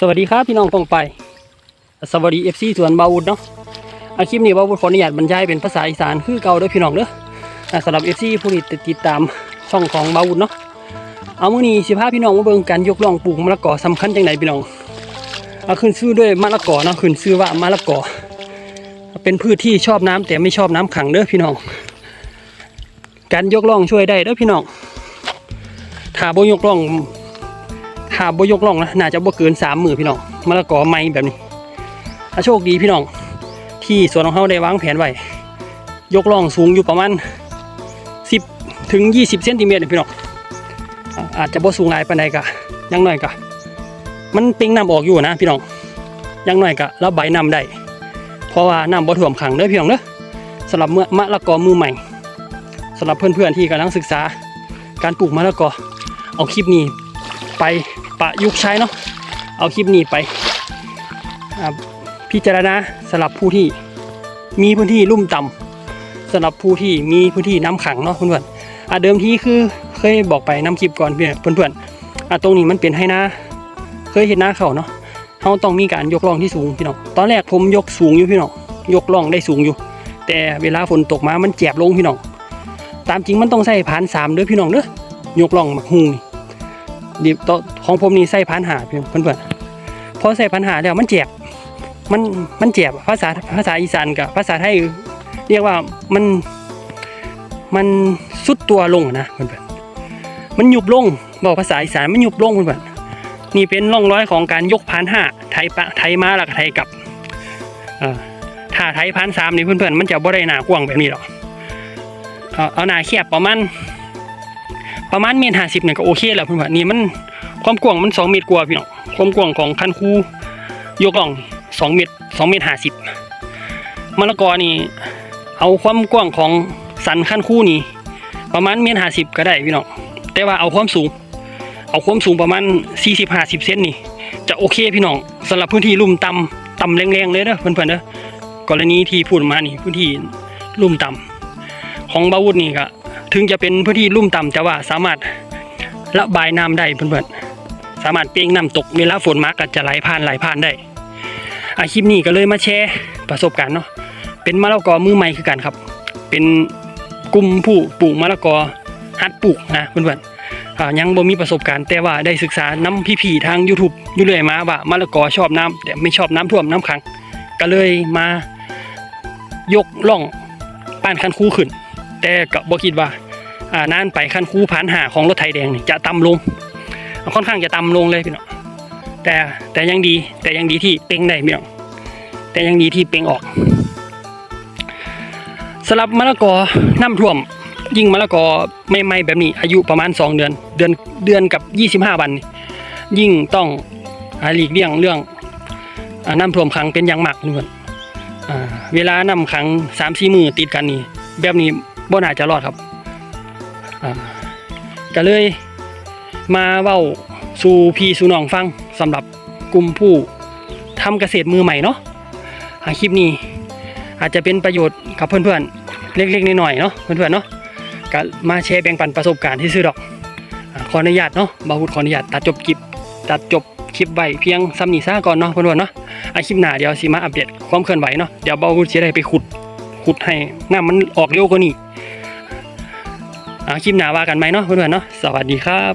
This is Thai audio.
สวัสดีครับพี่น้องตรงไป สวัสดีเอฟซีสวนบาวุฒเนาะอาคลิปนี้บาวุฒขออนุญาตบรรยายเป็นภาษาอีสานคือเก่าด้อพี่น้องเด้อสำหรับเอฟซีผู้ที่ติดตามช่องของบาวุฒเนาะเอามื้อนี้สิพาพี่น้องมาเบิ่งการยกล่องปลูกมะละกอสำคัญจังไดพี่น้องเอาขึ้นชื่อด้วยมะละกอเนาะขึ้นชื่อว่ามะละกอ เป็นพืชที่ชอบน้ำแต่ไม่ชอบน้ำขังเด้อพี่น้อง การยกล่องช่วยได้เด้อพี่น้องถ้าบ่ยกล่อง ถ้าบ่ยกล่องนะน่าจะบ่เกินสามหมือพี่น้องมะละกอไม้แบบนี้ถ้าโชคดีพี่น้อง ที่สวนของเฮาได้วางแผนไว้ยกล่องสูงอยู่ประมาณ10ถึง20เซนติเมตรพี่น้องอาจจะบ่สูงหลายปานใดกะยังน้อยกะมันเป่งน้ำออกอยู่นะพี่น้องยังน้อยกะระบายน้ำได้เพราะว่าน้ำบ่ท่วมขังเด้อพี่น้องเด้อสำหรับเมื่อมะละกอมือใหม่สำหรับเพื่อนๆที่กำลังศึกษาการปลูกมะละกอเอาคลิปนี้ไป ประยุกต์ใช้เนาะเอาคลิปนี้ไปอ่าพิจารณาสำหรับผู้ที่มีพื้นที่ลุ่มต่ำสำหรับผู้ที่มีพื้นที่น้ำขังเนาะเพื่อนๆอ่าเดิมทีคือเคยบอกไปน้ำคลิปก่อนเพื่อนๆอ่าตรงนี้มันเป็นให้นาเคยเห็นหน้าเขาเนาะเขาต้องมีการยกล่องที่สูงพี่น้องตอนแรกผมยกสูงอยู่พี่น้องยกล่องได้สูงอยู่ แต่เวลาฝนตกมามันแจบลงพี่น้องตามจริงมันต้องใส่ผานสามเด้อพี่น้องเด้อยกล่องหมักฮุงนี่ ดิตของผมนี่ใส่พันหาเพื่อนเพื่อนพอใส่พันหาแล้วมันเจ็บมันมันเจ็บภาษาภาษาอีสานกับภาษาไทยเรียกว่ามันมันสุดตัวลงนะเพื่อนๆมันหยุบลงบอกภาษาอีสานมันหยุบลงเพื่อนๆนี่เป็นร่องรอยของการยกพันห้าไทยปะไทยมาแล้วก็ไทยกับอถ้าไทยพันสามนี่เพื่อนๆมันจะบ่ได้หนากว้างแบบนี้หรอกเอาเอาหนาแคบประมาณ ประมาณเมตรห้าสิบเนี่ยก็โอเคแล้วเพื่อนๆนี่มันความกว้างมันสองเมตรกว่าพี่น้องความกว้างของคันคูยกล่องสองเมตรสองเมตรห้าสิบมะละกอนี่เอาความกว้างของสันคันคูนี่ประมาณเมตรห้าสิบก็ได้พี่น้องแต่ว่าเอาความสูง เอาความสูงประมาณสี่สิบห้าสิบเซนนี่ จะโอเคพี่น้องสำหรับพื้นที่ลุ่มต่ำต่ำแรงๆเลยเด้อเพื่อนๆเด้อกรณีที่พูดมานี่พื้นที่ลุ่มต่ำของบาวุธนี่ก็ ถึงจะเป็นพื้นที่ลุ่มต่ำแต่ว่าสามารถระบายน้ำได้เพื่อนๆสามารถเปียงน้ำตกเวลาฝนมาก็จะไหลผ่านไหลผ่านได้อาคลิปนี้ก็เลยมาแชร์ประสบการณ์เนาะเป็นมะละกอมือใหม่คือกันครับ เป็นกลุ่มผู้ปลูกมะละกอหัดปลูกนะเพื่อนๆยังบ่มีประสบการณ์แต่ว่าได้ศึกษาน้ำพี่ๆทาง YouTube อยู่เรื่อยมาว่ามะละกอชอบน้ำแต่ไม่ชอบน้ำท่วมน้ำขัง ก็เลยมายกล่องป้านคันคูขึ้น แต่ก็บ่คิดว่าอ่านานไปขั้นคู่ผ่านหาของรถไทยแดงนี่จะต่ำลง ค่อนข้างจะต่ำลงเลยพี่น้องแต่แต่ยังดีแต่ยังดีที่เป่งได้พี่น้องแต่ยังดีที่เป่งออกสลับมะละกอน้ำท่วม ยิ่งมะละกอไม่ไม่แบบนี้ อายุประมาณ 2 เดือน เดือนเดือนกับ 25 วัน ยิ่งต้องหลีกเลี่ยงเรื่องอน้ำท่วมขังเป็นอย่างมากเพื่นเวลาน้ำขังสามสี่มือติดกันนี่แบบนี้ บ่น่าจะรอดครับก็เลยมาเว้าสู่พี่สู่น้องฟังสำหรับกลุ่มผู้ทำเกษตรมือใหม่เนาะอ่าคลิปนี้อาจจะเป็นประโยชน์กับเพื่อนๆ เล็กๆน้อยๆเนาะเพื่อนๆเนาะก็มาแชร์แบ่งปันประสบการณ์ที่ซื้อดอกอขออนุญาตเนาะบาวุฒขออนุญาตตัดจบคลิปตัดจบคลิปไว้เพียงซ้ำนีซ่าก่อนเนาะเพื่อนๆเนาะอาคลิปหน้าเดี๋ยวสิมาอัปเดตความเคลื่อนไหวเนาะเดี๋ยวบาวุฒจะได้ไปขุดขุดให้น้ำมันออกเร็วกว่านี้ อ่าคลิปหน้าว่ากันไหมเนาะเพื่อนๆเนาะสวัสดีครับ